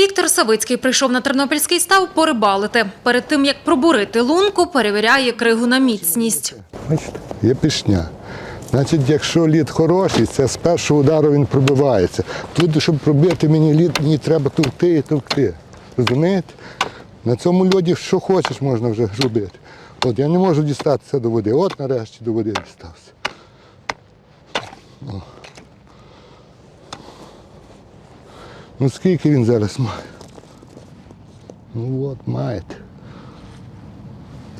Віктор Савицький прийшов на Тернопільський став порибалити. Перед тим, як пробурити лунку, перевіряє кригу на міцність. Бачите, є пішня. Значить, якщо лід хороший, це з першого удару він пробивається. Тут, щоб пробити мені лід, мені треба товкти і товкти. Розумієте? На цьому льоді що хочеш можна вже робити. От я не можу дістатися до води. От нарешті до води дістався. О. Ну скільки він зараз має? Ну от, маєте.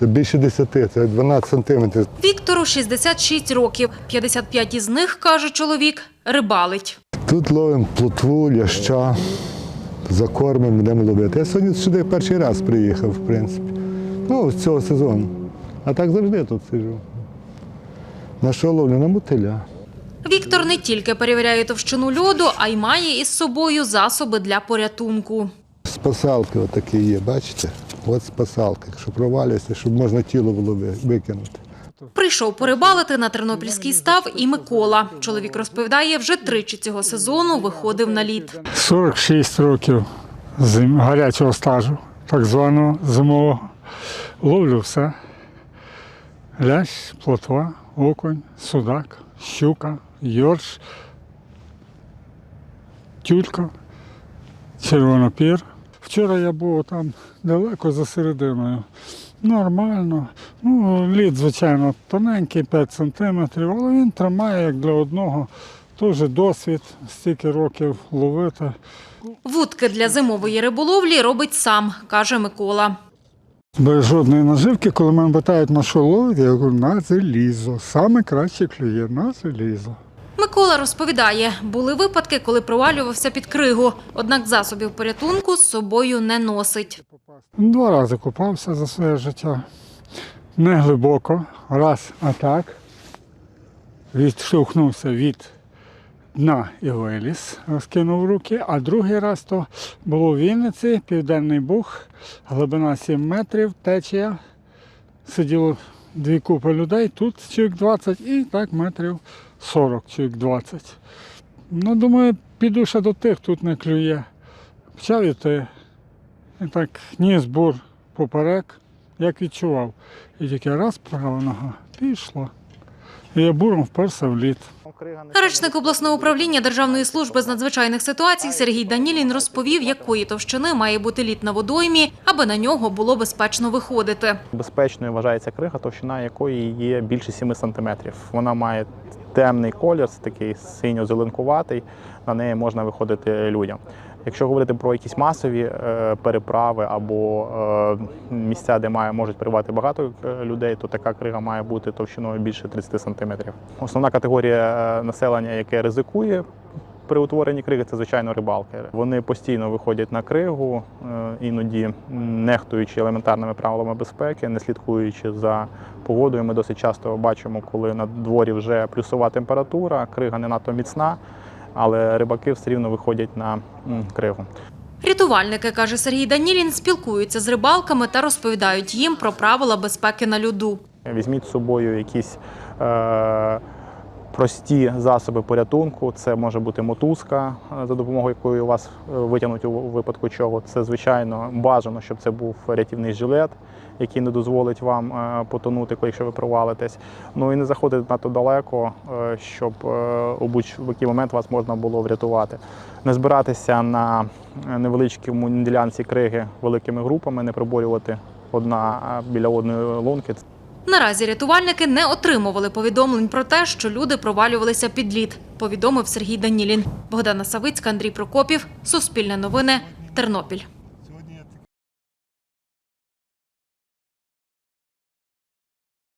Це більше 10, це 12 сантиметрів. Віктору 66 років. 55 із них, каже чоловік, рибалить. Тут ловимо плотву, ляща, закормимо, будемо ловити. Я сьогодні сюди перший раз приїхав, в принципі. Ну, з цього сезону. А так завжди тут сиджу. На що ловлю? На мотиля. Віктор не тільки перевіряє товщину льоду, а й має із собою засоби для порятунку. Спасалки отакі є, бачите? От спасалки, якщо провалюється, щоб можна тіло було викинути. Прийшов порибалити на Тернопільський став і Микола. Чоловік розповідає, вже тричі цього сезону виходив на лід. 46 років зим, гарячого стажу, так званого зимового. Ловлю все. Лящ, плотва, окунь, судак, щука, йорш, тюлька, червонопір. Вчора я був там далеко за серединою. Нормально. Ну, лід, звичайно, тоненький, 5 сантиметрів, але він тримає як для одного. Теж досвід, стільки років ловити. Вудки для зимової риболовлі робить сам, каже Микола. Без жодної наживки, коли мене питають, на що ловить, я говорю, на залізо. Саме краще клює на залізо. Микола розповідає, були випадки, коли провалювався під кригу, однак засобів порятунку з собою не носить. Два рази купався за своє життя. Не глибоко. Раз атак. Відштовхнувся від дна і виліз, розкинув руки, а другий раз то було в Вінниці, Південний Буг, глибина 7 метрів, течія. Сиділо дві купи людей, тут чоловік 20 і так метрів 40, чоловік 20. Ну, думаю, піду ще до тих, тут не клює. Почав іти. І так ніс бур поперек, як відчував. І тільки раз права нога пішла. І я буром вперся в лід. Речник обласного управління Державної служби з надзвичайних ситуацій Сергій Данілін розповів, якої товщини має бути лід на водоймі, аби на нього було безпечно виходити. Безпечною вважається крига, товщина якої є більше 7 см. Вона має темний колір, такий синьо-зеленкуватий, на неї можна виходити людям. Якщо говорити про якісь масові е, переправи або е, місця, де має, можуть перебувати багато е, людей, то така крига має бути товщиною більше 30 см. Основна категорія населення, яке ризикує при утворенні криги, це звичайно рибалки. Вони постійно виходять на кригу, е, іноді нехтуючи елементарними правилами безпеки, не слідкуючи за погодою. Ми досить часто бачимо, коли на дворі вже плюсова температура, крига не надто міцна, але рибаки все рівно виходять на кригу. Рятувальники, каже Сергій Данілін, спілкуються з рибалками та розповідають їм про правила безпеки на льоду. Візьміть з собою якісь е, прості засоби порятунку. Це може бути мотузка, е, за допомогою якої вас е, витягнуть у випадку чого. Це, звичайно, бажано, щоб це був рятівний жилет, який не дозволить вам е, потонути, якщо ви провалитесь. Ну і не заходити надто далеко, щоб у будь-який момент вас можна було врятувати. Не збиратися на невеличкому ділянці криги великими групами, не приборювати одна біля одної лунки. Наразі рятувальники не отримували повідомлень про те, що люди провалювалися під лід, повідомив Сергій Данілін. Богдана Савицька, Андрій Прокопів, Суспільне новини, Тернопіль.